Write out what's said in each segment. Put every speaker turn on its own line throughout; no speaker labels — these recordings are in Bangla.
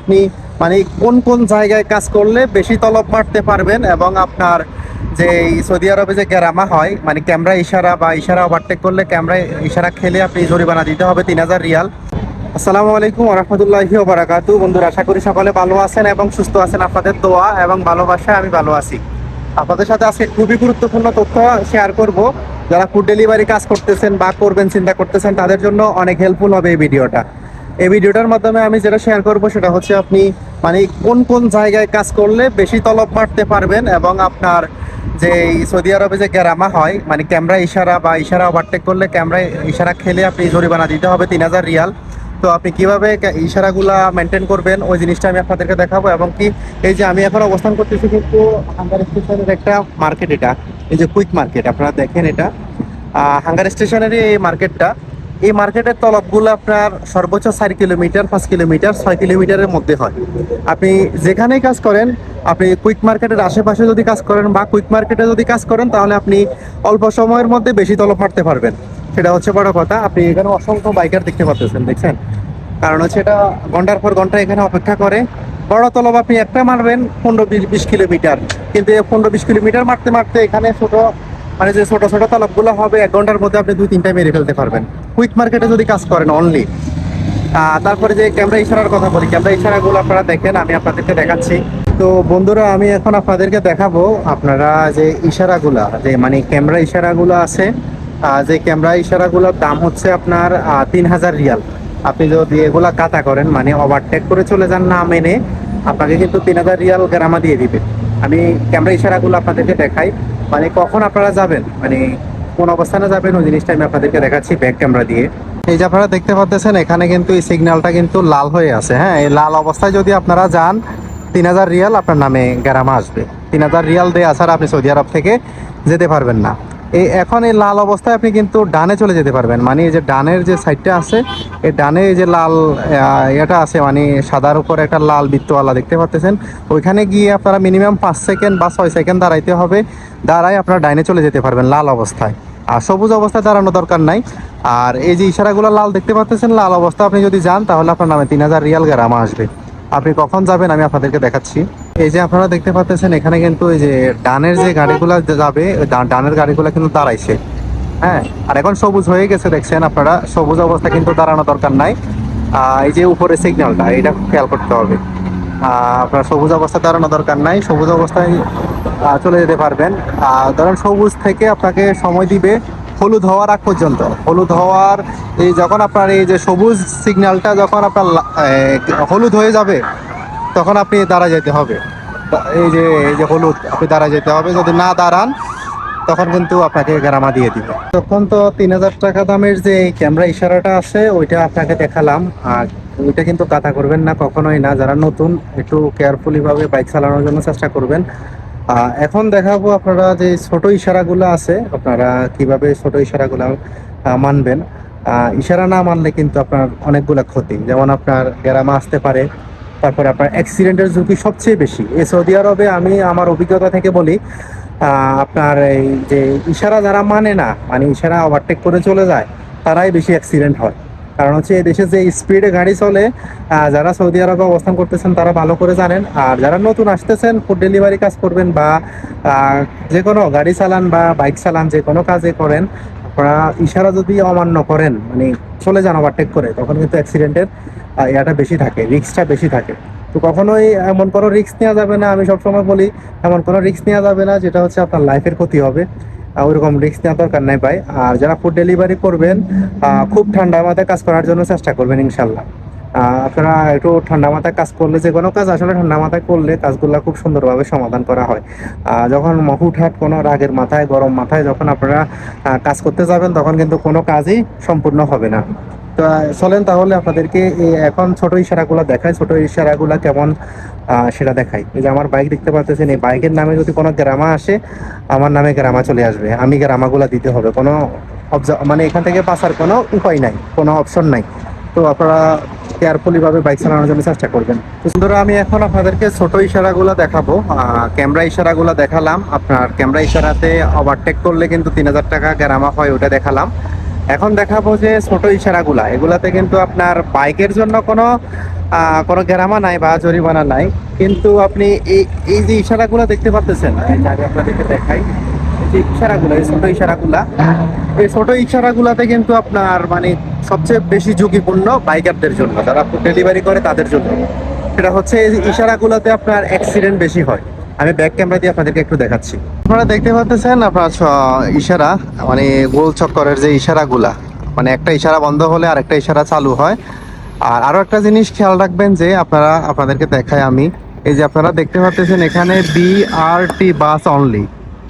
আপনি মানে কোন কোন জায়গায় কাজ করলে বেশি তলব মারতে পারবেন এবং আপনার যে সৌদি আরবে যে গ্যারামা হয় মানে ক্যামেরা ইশারা বা ইশারা ওভারটেক করলে ক্যামেরা ইশারা খেলে আপনি জরিমানা দিতে হবে তিন হাজার রিয়াল। আসসালামু আলাইকুম রহমতুল্লাহি বারাকাতু বন্ধুরা, আশা করি সকলে ভালো আছেন এবং সুস্থ আছেন। আপনাদের দোয়া এবং ভালোবাসায় আমি ভালো আছি। আপনাদের সাথে আজকে খুবই গুরুত্বপূর্ণ তথ্য শেয়ার করব। যারা ফুড ডেলিভারি কাজ করতেছেন বা করবেন, চিন্তা করতেছেন, তাদের জন্য অনেক হেল্পফুল হবে এই ভিডিওটা এই ভিডিওটার মাধ্যমে আমি যেটা শেয়ার করব সেটা হচ্ছে আপনি মানে কোন কোন জায়গায় কাজ করলে বেশি তলব মারতে পারবেন এবং আপনার যে সৌদি আরবে যে গ্যারামা হয় মানে ক্যামেরা ইশারা বা ইশারা ওভারটেক করলে ক্যামেরা ইশারা খেলে আপনি জরিমানা দিতে হবে তিন হাজার রিয়াল। তো আপনি কীভাবে ইশারাগুলা মেনটেন করবেন ওই জিনিসটা আমি আপনাদেরকে দেখাবো এবং কি এই যে আমি এখন অবস্থান করতেছি কিন্তু হাঙ্গার স্টেশনের একটা মার্কেট এটা, এই যে কুইক মার্কেট আপনারা দেখেন এটা। হাঙ্গার স্টেশনের এই মার্কেটটা এই মার্কেটের তলবগুলো আপনার সর্বোচ্চ চার কিলোমিটার, পাঁচ কিলোমিটার, ছয় কিলোমিটারের মধ্যে হয়। আপনি যেখানেই কাজ করেন, আপনি কুইক মার্কেটের আশেপাশে যদি কাজ করেন বা কুইক মার্কেটে যদি কাজ করেন, তাহলে আপনি অল্প সময়ের মধ্যে বেশি তলব মারতে পারবেন। সেটা হচ্ছে বড় কথা। আপনি এখানে অসংখ্য বাইকার দেখতে পাচ্ছেন, দেখছেন? কারণ হচ্ছে এটা ঘণ্টার পর ঘণ্টা এখানে অপেক্ষা করে। বড় তলব আপনি একটা মারবেন পনেরো বিশ বিশ কিলোমিটার। কিন্তু পনেরো, বিশ কিলোমিটার মারতে মারতে এখানে ছোট মানে যে ছোটো ছোটো তলবগুলো হবে, এক ঘণ্টার মধ্যে আপনি দুই তিনটা মেরে ফেলতে পারবেন। কুইক মার্কেটে যদি কাজ করেন অনলি তারপরে যে ক্যামেরা ইশারার কথা বলি ক্যামেরা ইশারাগুলো আপনারা দেখেন, আমি আপনাদেরকে দেখাচ্ছি। তো বন্ধুরা, আমি এখন আপনাদেরকে দেখাবো আপনারা যে ইশারাগুলা, যে মানে ক্যামেরা ইশারাগুলো আছে যে ক্যামেরা ইশারাগুলোর দাম হচ্ছে আপনার তিন হাজার রিয়াল। আপনি যদি এগুলা কাতা করেন মানে ওভারটেক করে চলে যান না মেনে, আপনাকে কিন্তু তিন হাজার রিয়াল গ্রামা দিয়ে দিবে। আমি ক্যামেরা ইশারাগুলো আপনাদেরকে দেখাই মানে কখন আপনারা যাবেন? মানে কোন অবস্থানে যাবেন, ওই জিনিসটা আমি আপনাদেরকে দেখাচ্ছি ব্যাক ক্যামেরা দিয়ে। এই যে আপনারা দেখতে পাচ্ছেন এখানে কিন্তু এই সিগন্যালটা কিন্তু লাল হয়ে আছে হ্যাঁ? এই লাল অবস্থায় যদি আপনারা যান, তিন হাজার রিয়াল আপনার নামে গ্যারামা আসবে। তিন হাজার রিয়াল দিয়ে আসার আপনি সৌদি আরব থেকে যেতে পারবেন না। এই এখন এই লাল অবস্থায় আপনি কিন্তু ডানে চলে যেতে পারবেন। মানে এই যে ডানের যে সাইডটা আছে, এই ডানে এই যে লাল এটা আছে মানে সাদার উপর একটা লাল বৃত্তওয়ালা দেখতে পাচ্ছেন ওইখানে গিয়ে আপনারা মিনিমাম পাঁচ সেকেন্ড বা ছয় সেকেন্ড দাঁড়াইতে হবে। দাঁড়ায় আপনারা ডাইনে চলে যেতে পারবেন লাল অবস্থায়। আর সবুজ অবস্থায় দাঁড়ানো দরকার নাই। আর এই যে ইশারাগুলো লাল দেখতে পাচ্ছেন লাল অবস্থা আপনি যদি যান, তাহলে আপনার নামে তিন হাজার রিয়াল গ্রামা আসবে। আপনি কখন যাবেন আমি আপনাদেরকে দেখাচ্ছি। এই যে আপনারা দেখতে পাচ্ছেন, এখানে কিন্তু এই যে ডানের যে গাড়িগুলো যাবে, ওই ডানের গাড়িগুলো কিন্তু দাঁড়াইছে। হ্যাঁ আর এখন সবুজ হয়ে গেছে দেখছেন আপনারা, সবুজ অবস্থা কিন্তু দাঁড়ানো দরকার নাই। এই যে উপরে সিগন্যালটা, এটা খেয়াল করতে হবে। আপনার সবুজ অবস্থা দাঁড়ানো দরকার নাই, সবুজ অবস্থায় চলে যেতে পারবেন। ধরেন সবুজ থেকে আপনাকে সময় দিবে হলুদ হওয়ার আগ পর্যন্ত। হলুদ হওয়ার এই যখন আপনার এই যে সবুজ সিগন্যালটা যখন আপনার হলুদ হয়ে যাবে তখন আপনি দাঁড়া যেতে হবে। এই যে এই যে হলুদ, আপনি দাঁড়া যেতে হবে। যদি না দাঁড়ান, তখন কিন্তু আপনাকে গ্রামা দিয়ে দিবে। তখন তো তিন হাজার টাকা দামের যে ক্যামেরা ইশারাটা আছে, ওইটা আপনাকে দেখালাম। আর ওইটা কিন্তু কাতা করবেন না, কখনোই না। যারা নতুন, একটু কেয়ারফুলি ভাবে বাইক চালানোর জন্য চেষ্টা করবেন। এখন দেখাবো আপনারা যে ছোট ইশারাগুলো আছে, আপনারা কীভাবে ছোট ইশারাগুলো মানবেন। ইশারা না মানলে কিন্তু আপনার অনেকগুলো ক্ষতি। যেমন আপনার গ্যারামা আসতে পারে তারপরে আপনার অ্যাক্সিডেন্টের ঝুঁকি সবচেয়ে বেশি। এ সৌদি আরবে আমি আমার অভিজ্ঞতা থেকে বলি আপনার এই যে ইশারা যারা মানে না মানে ইশারা ওভারটেক করে চলে যায়, তারাই বেশি অ্যাক্সিডেন্ট হয়। কারণ হচ্ছে দেশে যে স্পিডে গাড়ি চলে যারা সৌদি আরবে অবস্থান করতেছেন তারা ভালো করে জানেন। আর যারা নতুন আসতেছেন ফুড ডেলিভারি কাজ করবেন বা যে কোনো গাড়ি চালান বা বাইক চালান যে কোনো কাজে করেন আপনারা ইশারা যদি অমান্য করেন মানে চলে যান ওভারটেক করে, তখন কিন্তু অ্যাক্সিডেন্টের ইয়াটা বেশি থাকে রিক্সটা বেশি থাকে। তো কখনোই এমন কোনো রিক্স নেওয়া যাবে না, আমি সবসময় বলি এমন কোনো রিক্স নেওয়া যাবে না, যেটা হচ্ছে আপনার লাইফের ক্ষতি হবে। ওই ওইরকম রিক্স নেওয়া দরকার নাই পাই আর যারা ফুড ডেলিভারি করবেন খুব ঠান্ডা মাথায় কাজ করার জন্য চেষ্টা করবেন ইনশাল্লাহ আপনারা একটু ঠান্ডা মাথায় কাজ করলে, যে কোনো কাজ আসলে ঠান্ডা মাথায় করলে কাজগুলো খুব সুন্দরভাবে সমাধান করা হয়। যখন হুটহাট কোনো রাগের মাথায়, গরম মাথায় যখন আপনারা কাজ করতে যাবেন, তখন কিন্তু কোনো কাজই সম্পূর্ণ হবে না। তো, চলেন তাহলে আপনাদেরকে এখন ছোট ইশারাগুলো দেখায় ছোট ইশারাগুলো কেমন সেটা দেখাই। এই যে আমার বাইক দেখতে পাচ্ছেন, এই বাইকের নামে যদি কোনো গ্রামা আসে, আমার নামে গ্রামা চলে আসবে। আমি গ্রামাগুলো দিতে হবে। কোনো মানে এখান থেকে পাসার কোনো উপায় নাই, কোনো অপশন নাই। তো আপনারা কেয়ারফুলি ভাবে বাইক চালানোর জন্য চেষ্টা করবেন। বন্ধুরা, আমি এখন আপনাদেরকে ছোট ইশারাগুলো দেখাবো। ক্যামেরা ইশারাগুলো দেখালাম। আপনার ক্যামেরা ইশারাতে ওভারটেক করলে কিন্তু তিন হাজার টাকা গ্রামা হয়, ওটা দেখালাম। এখন দেখাবো যে ছোট ইশারাগুলা। এগুলাতে কিন্তু আপনার বাইকের জন্য কোনো কোনো গ্যারামা নাই বা জরিমানা নাই। কিন্তু আপনি এই এই যে ইশারাগুলা দেখতে পাচ্ছেন আমি আপনাদেরকে দেখাই। যে ছোট ইশারাগুলা, এই ছোট ইশারাগুলাতে কিন্তু আপনার মানে সবচেয়ে বেশি ঝুঁকিপূর্ণ বাইকারদের জন্য, যারা ডেলিভারি করে তাদের জন্য। সেটা হচ্ছে এই ইশারাগুলোতে আপনার অ্যাক্সিডেন্ট বেশি হয়। আমি ব্যাক ক্যামেরা দিয়ে আপনাদেরকে একটু দেখাচ্ছি। আপনারা দেখতে পাচ্ছেন আপনার ইশারা মানে গোল চক্করের যে ইশারাগুলা মানে একটা ইশারা বন্ধ হলে আরেকটা ইশারা চালু হয়। আর আরও একটা জিনিস খেয়াল রাখবেন যে আপনারা, আপনাদেরকে দেখায় আমি, এই যে আপনারা দেখতে পাচ্ছেন এখানে বিআরটি বাস অনলি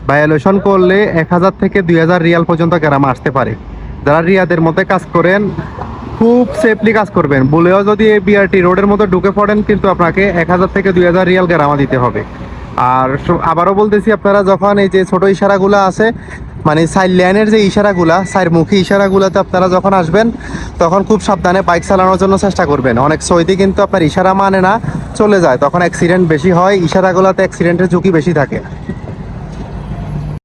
ভায়োলেশন করলে এক হাজার থেকে দুই হাজার রিয়াল পর্যন্ত গ্রামে আসতে পারে। যারা রিয়াদের মধ্যে কাজ করেন, খুব সেফলি কাজ করবেন। বলেও যদি এই বিআরটি রোডের মধ্যে ঢুকে পড়েন, কিন্তু আপনাকে এক হাজার থেকে দুই হাজার রিয়াল গ্রামা দিতে হবে। আর আবারও বলতেছি আপনারা, যখন এই যে ছোট ইশারাগুলো আছে মানে সাইড লাইনের যে ইশারাগুলা সাইডমুখী ইশারাগুলোতে আপনারা যখন আসবেন, তখন খুব সাবধানে বাইক চালানোর জন্য চেষ্টা করবেন। অনেক সৈদি কিন্তু আপনার ইশারা মানে না, চলে যায়। তখন অ্যাক্সিডেন্ট বেশি হয়, ইশারাগুলোতে অ্যাক্সিডেন্টের ঝুঁকি বেশি থাকে।